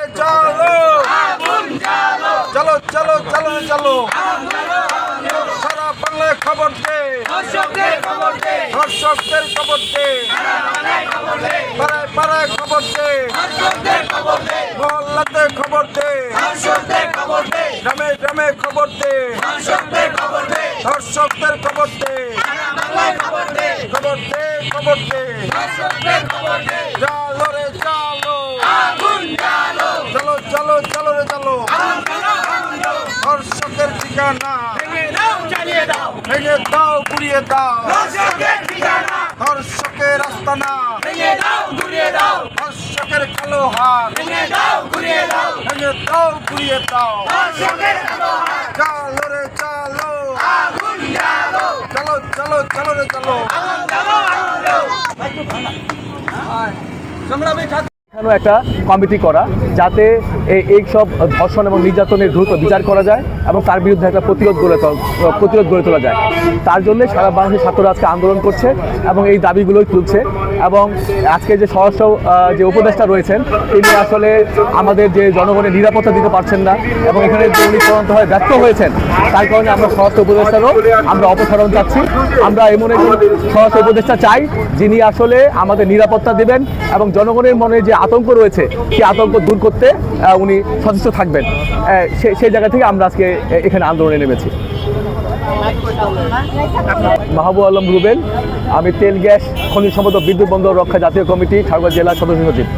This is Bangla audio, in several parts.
চলো চলো চলো চলো। চলো সারা বাংলায় খবর দে। দর্শকদের খবর দে। পাড়ায় পাড়ায় খবর দে। মহল্লাতে খবর দে। গ্রামে গ্রামে খবর দে। দর্শকদের খবর দে। খবর দে খবর দে। চলো আগুন জ্বালো চলো চলো চলো রে চলো আন্দোলন আন্দোলন দর্শকের ঠিকানা ভেঙে দাও ভেঙে দাও গুড়িয়ে দাও। দর্শকের আস্তানা ভেঙে দাও ঘুরিয়ে দাও। দর্শকের কালো হাত ভেঙে দাও ঘুরিয়ে দাও। ভেঙে দাও গুড়িয়ে দাও। দর্শকের কালো হাত চলো রে চলো। আগুন জ্বালো। চলো চলো চলো রে চলো। আগুন জ্বালো আগুন এখানেও একটা কমিটি করা যাতে এই সব ধর্ষণ এবং নির্যাতনের দ্রুত বিচার করা যায় এবং তার বিরুদ্ধে একটা প্রতিরোধ গড়ে প্রতিরোধ গড়ে তোলা যায়। তার জন্য সারা বাংলাদেশের ছাত্ররা আজকে আন্দোলন করছে এবং এই দাবিগুলোই তুলছে এবং আজকে যে আহ, যে উপদেষ্টা রয়েছেন তিনি আসলে আমাদের যে জনগণের নিরাপত্তা দিতে পারছেন না এবং এখানে উনি হয়ে ব্যর্থ হয়েছেন তার কারণে আমরা স্বরাষ্ট্র উপদেষ্টারও আমরা অপসারণ চাচ্ছি। আমরা এমন একজন স্বরাষ্ট্র উপদেষ্টা চাই যিনি আসলে আমাদের নিরাপত্তা দেবেন এবং জনগণের মনে যে আতঙ্ক রয়েছে সেই আতঙ্ক দূর করতে উনি সচেষ্ট থাকবেন সেই জায়গা থেকে আমরা আজকে এখানে আন্দোলনে নেমেছি মাহবুব আলম রুবেল আমি তেল গ্যাস খনিজ সম্পদ বিদ্যুৎ বন্দর রক্ষা জাতীয় কমিটি ঠাকুরগাঁও জেলা সদস্য সচিব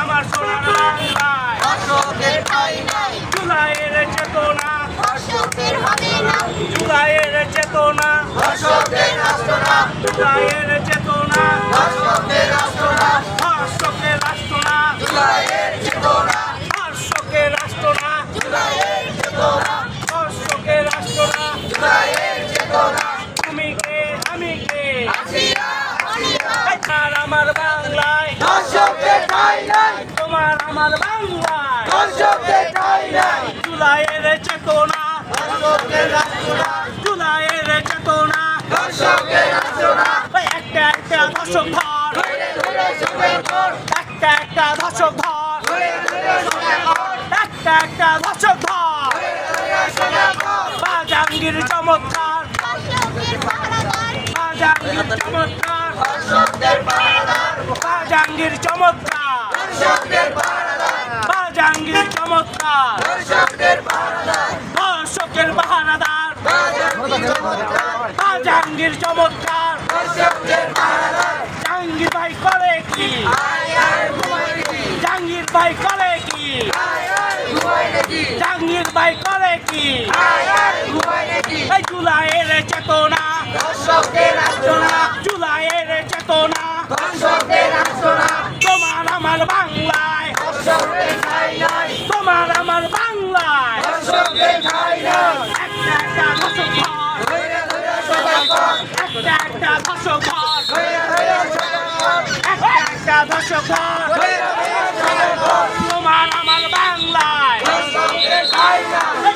আমার সোনার বাংলায়। জুলাইয়ের চেতনা। জুলাইয়ের চেতনা। জুলাইয়ের জুলাইয়ের চেতনা। জুলাইয়ের চেতনা। একটা একটা ধর। একটা একটা ধর। একটা একটা ধর। চমৎকার। চমৎকার। চমৎকার। চমৎকার পাহারাদার। দর্শকের চমৎকার। বাজাঙ্গির চমৎকার। জাহাঙ্গীর ভাই করে কি? জাহাঙ্গীর ভাই করে কি? জাহাঙ্গীর ভাই করে কি? জুলাইয়ের চেতনা। জুলাইয়ের চেতনা। তোমার আমার বাংলায়। তোমার আমার বাংলায়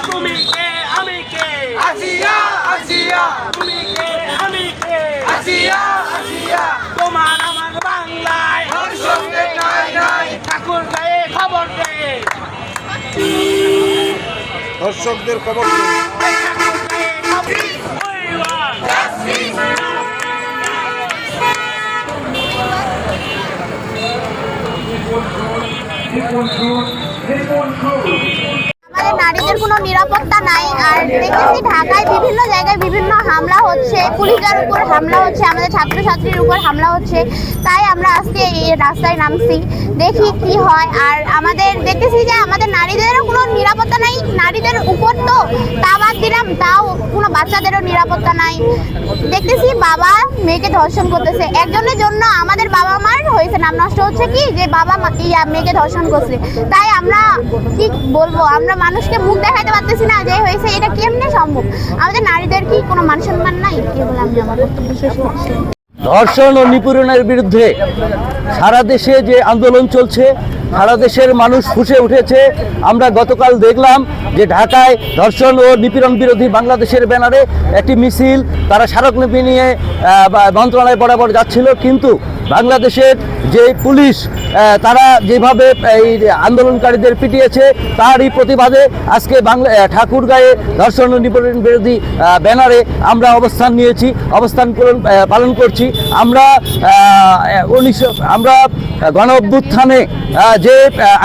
তুমি কে আমি কে আসিয়া আসিয়া তুমি কে আমি কে আসিয়া আসিয়া তোমার আমার বাংলায় দর্শকদের খবর এই ঠাকুর গায়ে খবর ওই ওয়ান। আমাদের নারীদের কোনো নিরাপত্তা নাই। আর দেখেছি ঢাকায় বিভিন্ন জায়গায় বিভিন্ন হামলা হচ্ছে। পুলিশের উপর হামলা হচ্ছে, আমাদের ছাত্রছাত্রীর উপর হামলা হচ্ছে। তাই আমরা আজকে এই রাস্তায় নামছি। দেখি কি হয়। আর আমাদের দেখতেছি যে আমাদের নারীদেরও কোনো নিরাপত্তা নাই। নারীদের উপর তো তা বাদ দিলাম, তাও কোনো বাচ্চাদেরও নিরাপত্তা নাই। দেখতেছি বাবা মেয়েকে ধর্ষণ করতেছে। একজনের জন্য আমাদের বাবা মার হয়েছে নাম নষ্ট হচ্ছে কি? যে বাবা মেয়েকে ধর্ষণ করছে। তাই আমরা কি বলব? আমরা মানুষকে মুখ দেখাতে পারতেছি না যে হয়েছে, এটা কেমনে সম্ভব? আমাদের নারীদের কি কোনো মান সম্মান নাই? কি বলে আমি আমার বক্তব্য শেষ করছি। ধর্ষণ ও নিপীড়নের বিরুদ্ধে সারা দেশে যে আন্দোলন চলছে, সারা দেশের মানুষ ফুসে উঠেছে। আমরা গতকাল দেখলাম যে ঢাকায় ধর্ষণ ও নিপীড়ন বিরোধী বাংলাদেশের ব্যানারে একটি মিছিল, তারা স্মারকলিপি নিয়ে মন্ত্রণালয় বরাবর যাচ্ছিল। কিন্তু বাংলাদেশের যে পুলিশ তারা যেভাবে এই আন্দোলনকারীদের পিটিয়েছে, তারই প্রতিবাদে আজকে বাংলা ঠাকুরগাঁয়ে ধর্ষণ নিপীড়ন বিরোধী ব্যানারে আমরা অবস্থান নিয়েছি, অবস্থান পালন করছি। আমরা উনিশশো আমরা গণ অভ্যুত্থানে যে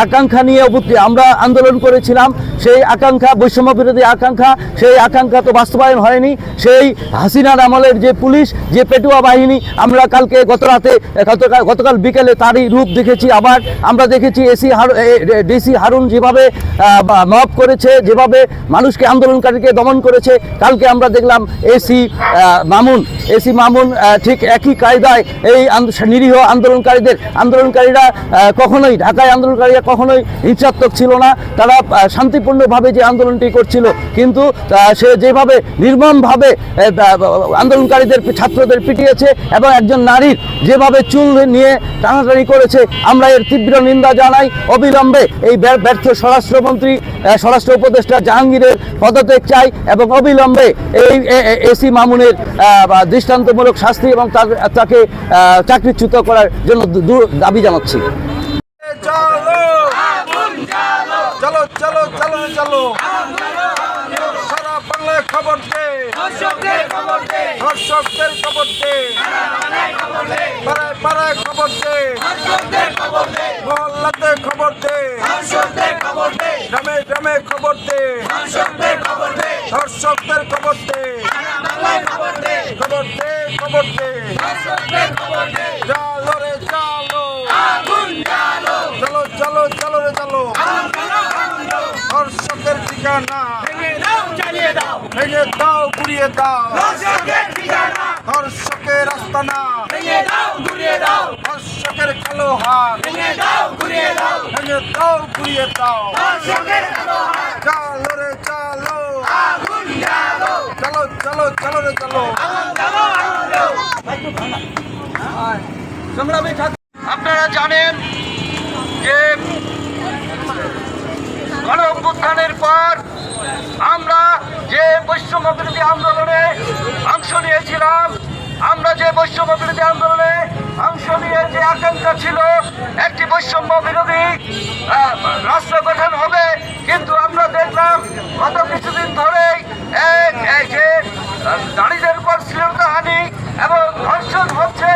আকাঙ্ক্ষা নিয়ে আমরা আন্দোলন করেছিলাম, সেই আকাঙ্ক্ষা, বৈষম্য বিরোধী আকাঙ্ক্ষা, সেই আকাঙ্ক্ষা তো বাস্তবায়ন হয়নি। সেই হাসিনার আমলের যে পুলিশ, যে পেটুয়া বাহিনী, আমরা কালকে গত রাতে গতকাল বিকেলে তারই রূপ দেখেছি। আবার আমরা দেখেছি এসি ডিসি হারুন যেভাবে মব করেছে, যেভাবে মানুষকে আন্দোলনকারীকে দমন করেছে, কালকে আমরা দেখলাম এসি মামুন এসি মামুন ঠিক একই কায়দায় এই নিরীহ আন্দোলনকারীদের, আন্দোলনকারীরা কখনোই ঢাকায় আন্দোলনকারীরা কখনোই হিংসাত্মক ছিল না। তারা শান্তিপূর্ণভাবে যে আন্দোলনটি করছিল, কিন্তু সে যেভাবে নির্মমভাবে আন্দোলনকারীদের ছাত্রদের পিটিয়েছে এবং একজন নারীর যেভাবে চুল নিয়ে টানাটানি করেছে, আমরা এর তীব্র নিন্দা জানাই। অবিলম্বে এই ব্যর্থ স্বরাষ্ট্রমন্ত্রী স্বরাষ্ট্র উপদেষ্টা জাহাঙ্গীরের পদত্যাগ চাই এবং অবিলম্বে এই এসি মামুনের দৃষ্টান্তমূলক শাস্তি এবং তাকে চাকরিচ্যুত করার জন্য দাবি জানাচ্ছি। চলো চলো চলো চলো। খবর দে খবর দে। খবর দে। খবর দে খবর দে। খবর খবর দে। খবর দে। খবর খবর দে। খবর দে খবর দে। খবর দে চলো রে, চলো। আগুন জ্বালো চলো চলো চলো রে, চলো। ধর্ষকের ঠিকানা। চালিয়ে দাও ভেঙে দাও, গুড়িয়ে দাও। দর্শকের ঠিকানা ধর্ষকের আস্তানা। ভেঙে দাও ঘুরিয়ে দাও ধর্ষকের কালো হাত। ভেঙে দাও ঘুরিয়ে দাও ভেঙে দাও গুড়িয়ে দাও। দর্শকের আলোহার চলো রে, চলো। চলো চলো রে, চলো। আপনারা জানেন যে গণ অভ্যুত্থানের পর আমরা যে বৈষম্য বিরোধী আন্দোলনে অংশ নিয়েছিলাম, আমরা যে বৈষম্য বিরোধী আন্দোলনে অংশ নিয়ে যে আকাঙ্ক্ষা ছিল, একটি বৈষম্য বিরোধী রাষ্ট্র গঠন হবে। কিন্তু আমরা দেখলাম, গত কিছুদিন ধরেই যে নারীদের উপর শ্লীলতাহানি এবং ধর্ষণ হচ্ছে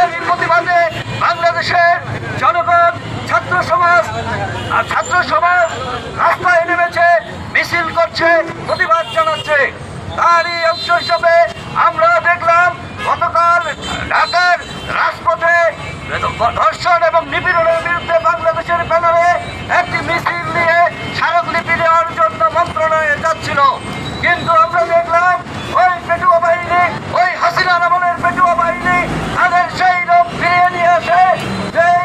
এর প্রতিবাদে বাংলাদেশের জনগণ, ছাত্র সমাজ, আর ছাত্র সমাজ রাস্তায় নেমেছে, মিছিল করছে, প্রতিবাদ জানাচ্ছে। তারই অংশ হিসাবে আমরা দেখলাম গতকাল ঢাকার রাজপথে ধর্ষণ এবং নিপীড়নের বিরুদ্ধে বাংলাদেশের ব্যানারে একটি মিছিল নিয়ে স্মারক স্মারকলিপি দেওয়ার জন্য মন্ত্রণালয়ে যাচ্ছিল। কিন্তু আমরা দেখলাম ওই পেটুয়া বাহিনী ওই হাসিনা আমলের পেটুয়া বাহিনী তাদের সেই লোক ফিরিয়ে নিয়ে আসে যেই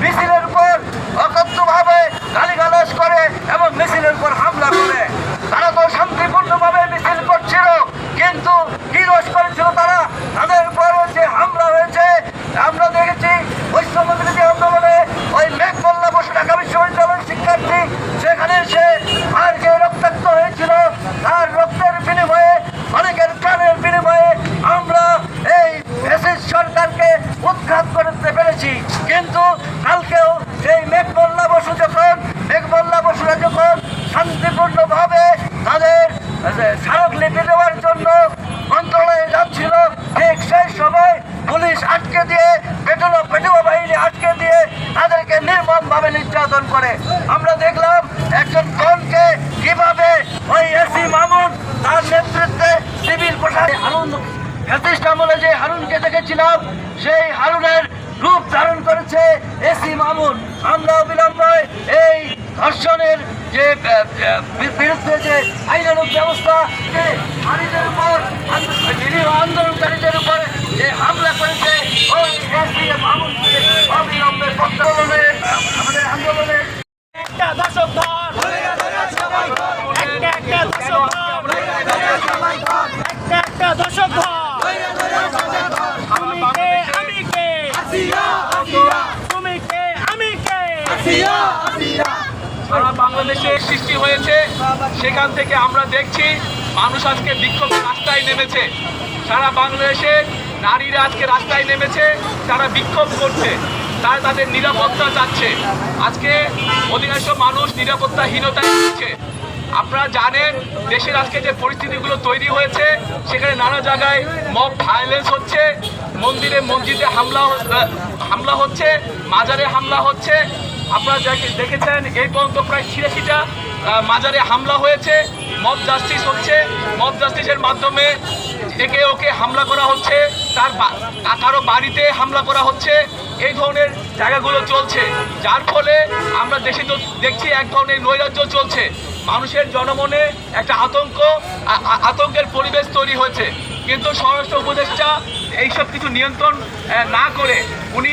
মিছিলের উপর অকথ্যভাবে গালিগালাজ করে এবং মিছিলের উপর হামলা করে তারা তো শান্তিপূর্ণভাবে মিছিল করছিল কিন্তু কি দোষ করেছিল তারা তাদের উপরে যে হামলা হয়েছে আমরা দেখেছি বৈষম্য বিরোধী আন্দোলনে ওই মেঘমল্লা বসু ঢাকা বিশ্ববিদ্যালয়ের শিক্ষার্থী সেখানে সে মার্কে রক্তাক্ত হয়েছিল তার রক্তের বিনিময়ে অনেকের প্রাণের বিনিময়ে আমরা এই ফ্যাসিস্ট সরকারকে উৎখাত করতে পেরেছি কিন্তু কালকেও সেই মেঘমল্লা বসু যখন মেঘমল্লা বসুরা যখন শান্তিপূর্ণভাবে তাদের স্মারকলিপি দেওয়ার জন্য মন্ত্রণালয়ে যাচ্ছিল ঠিক সেই সময় পুলিশ আটকে দিয়ে পেট্রোল পেটুয়া বাহিনী আটকে দিয়ে তাদেরকে নির্মমভাবে নির্যাতন করে আমরা দেখলাম একজন কনকে কীভাবে ওই এসি মামুন তার নেতৃত্বে সিভিল প্রশাসন হারুন ফ্যাসিস্ট আমলে যে হারুনকে দেখেছিলাম সেই হারুনের রূপ ধারণ করেছে এসি মামুন। আমরা অবিলম্বে এই ধর্ষণের যে বিরুদ্ধে যে আইনানুক ব্যবস্থা নারীদের উপর, নিরীহ আন্দোলনকারীদের উপর যে হামলা করেছে, ওই এসি অবিলম্বে আমাদের আন্দোলনের দশক ধর একটা একটা দশক ধর একটা একটা দশক ধর তুমি কে সারা বাংলাদেশে সৃষ্টি হয়েছে সেখান থেকে আমরা দেখছি মানুষ আজকে বিক্ষোভের রাস্তায় নেমেছে। সারা বাংলাদেশে নারীরা আজকে রাস্তায় নেমেছে, তারা বিক্ষোভ করছে, তারা তাদের নিরাপত্তা চাচ্ছে। আজকে অধিকাংশ মানুষ নিরাপত্তাহীনতায় ভুগছে। আপনারা জানেন, দেশের আজকে যে পরিস্থিতিগুলো তৈরি হয়েছে, সেখানে নানা জায়গায় মব ভায়োলেন্স হচ্ছে, মন্দিরে মসজিদে হামলা হামলা হচ্ছে, মাজারে হামলা হচ্ছে আপনারা দেখেছেন, এই পর্যন্ত প্রায় ছিয়াশিটা মাজারে হামলা হয়েছে, মব জাস্টিস হচ্ছে, মব জাস্টিসের মাধ্যমে একে ওকে হামলা করা হচ্ছে, তার কারও বাড়িতে হামলা করা হচ্ছে, এই ধরনের জায়গাগুলো চলছে। যার ফলে আমরা দেশে তো দেখছি এক ধরনের নৈরাজ্য চলছে। মানুষের জনমনে একটা আতঙ্ক আতঙ্কের পরিবেশ তৈরি হয়েছে। কিন্তু স্বরাষ্ট্র উপদেষ্টা এইসব কিছু নিয়ন্ত্রণ না করে উনি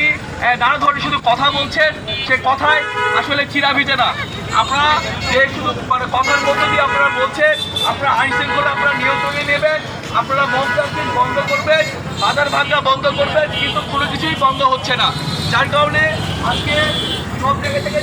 নানা ধরনের শুধু কথা বলছেন, সে কথায় আসলে চিরা ভিজে না। আপনারা যে শুধু মানে কথার মধ্যে দিয়ে আপনারা বলছেন, আপনারা আইন শৃঙ্খলা আপনারা নিয়ন্ত্রণে নেবেন, আপনারা জাস্টিস বন্ধ করবেন, বাজার ভাঙ্গা বন্ধ করবেন, কিন্তু কোনো কিছুই বন্ধ হচ্ছে না। যার কারণে আজকে সব জায়গা থেকে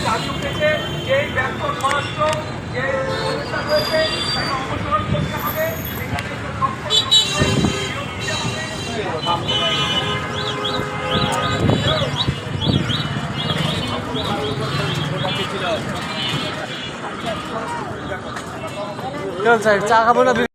그럼 잘 짜가보나